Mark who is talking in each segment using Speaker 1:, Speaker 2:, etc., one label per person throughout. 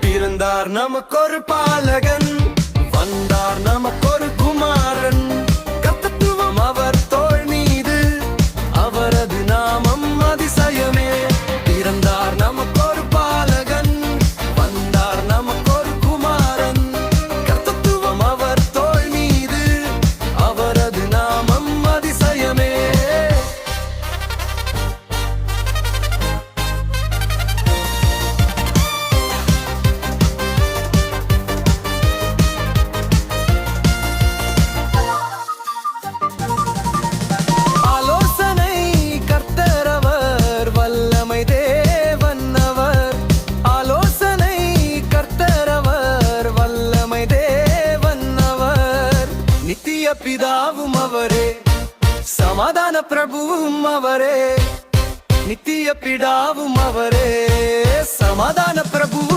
Speaker 1: பிறந்தார் நமக்கொரு பாலகன் வந்தார் நமக்கொரு குமாரன். நித்திய பிதாவும் அவரே சமாதான பிரபுவும் அவரே நித்திய பிடாவும் அவரே சமாதான பிரபு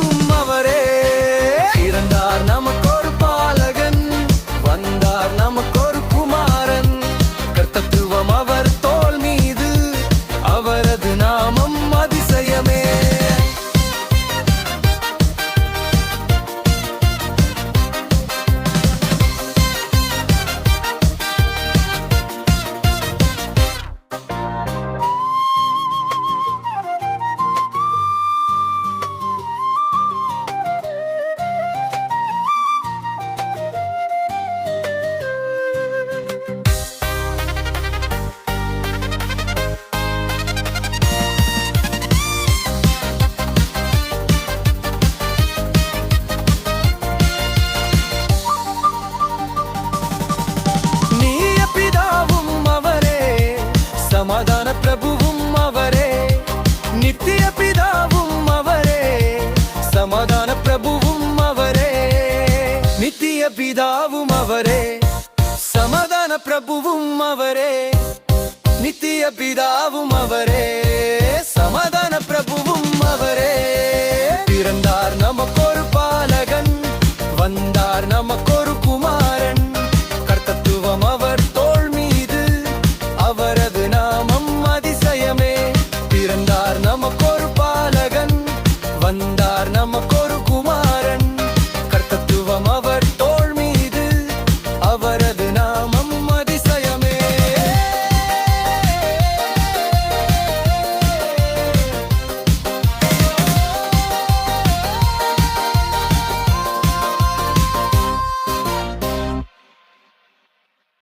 Speaker 1: நித்திய பிதாவும் அவரே சமாதான பிரபுவும் அவரே நித்திய பிதாவும் அவரே சமாதான பிரபுவும் அவரே